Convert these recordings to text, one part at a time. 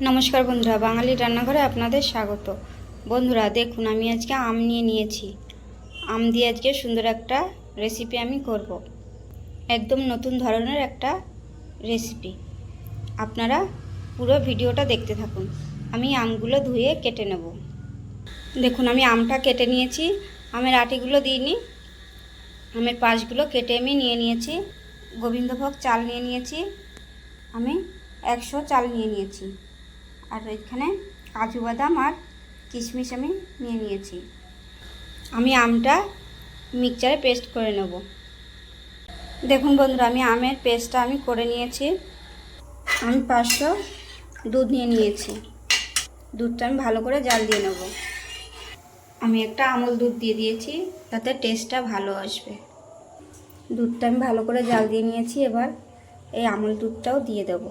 নমস্কার বন্ধুরা বাঙালি রান্নাঘরে আপনাদের স্বাগত। বন্ধুরা, দেখুন, আমি আজকে আম নিয়ে নিয়েছি। আম দিয়ে আজকে সুন্দর একটা রেসিপি আমি করব। একদম নতুন ধরনের একটা রেসিপি আপনারা পুরো ভিডিওটা দেখতে থাকুন। আমি আমগুলো ধুয়ে কেটে নেব। দেখুন, আমি আমটা কেটে নিয়েছি। আমের আটিগুলো দিইনি। আমের পাশগুলো কেটে আমি নিয়ে নিয়েছি। গোবিন্দভোগ চাল নিয়ে নিয়েছি। আমি একশো চাল নিয়ে নিয়েছি। আর এখানে কাজু বাদাম আর কিশমিশ আমি নিয়ে নিয়েছি। আমি আমটা মিক্সচারে পেস্ট করে নেব। দেখুন বন্ধুরা, আমি আমের পেস্টটা আমি করে নিয়েছি। আমি পাঁচশো দুধ নিয়ে নিয়েছি। দুধটা আমি ভালো করে জাল দিয়ে নেব। আমি একটা আমল দুধ দিয়ে দিয়েছি, তাতে টেস্টটা ভালো আসবে। দুধটা আমি ভালো করে জাল দিয়ে নিয়েছি, এবার এই আমল দুধটাও দিয়ে দেবো।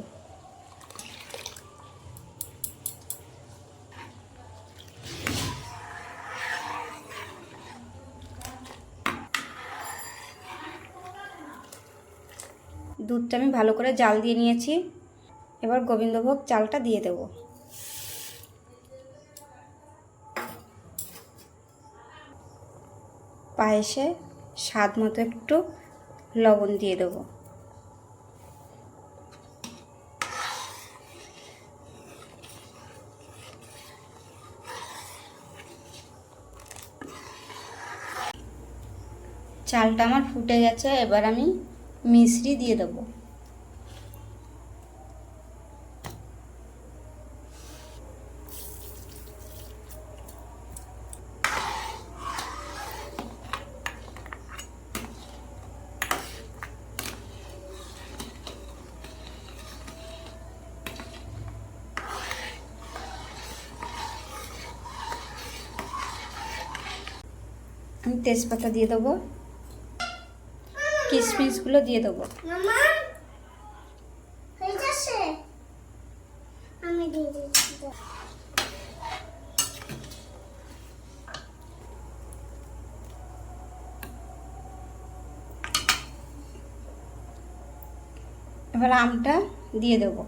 দুধটা আমি ভালো করে জাল দিয়ে নিয়েছি। এবার গোবিন্দভোগ চালটা দিয়ে দেব। পায়েসে স্বাদ মতো একটু লবণ দিয়ে দেবো। চালটা আমার ফুটে গেছে, এবার আমি মিশ্রি দিয়ে দেবো। তেজপাতা দিয়ে দেবো। কিশমিশগুলো দিয়ে দেবো। এবার আমটা দিয়ে দেবো।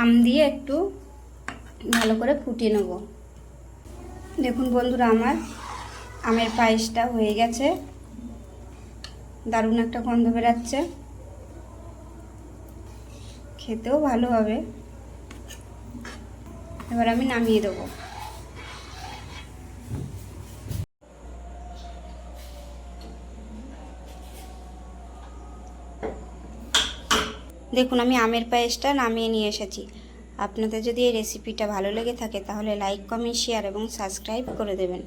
আম দিয়ে একটু ভালো করে ফুটিয়ে নেব। দেখুন বন্ধুরা আমার আমের পায়েসটা হয়ে গেছে। দারুণ একটা গন্ধ বেরাচ্ছে। খেতেও ভালো হবে। এবার আমি নামিয়ে দেবো। দেখুন, আমি আমের পায়েসটা নামিয়ে নিয়ে এসেছি। আপনাদের যদি এই রেসিপিটা ভালো লেগে থাকে, তাহলে লাইক কমেন্ট শেয়ার এবং সাবস্ক্রাইব করে দেবেন।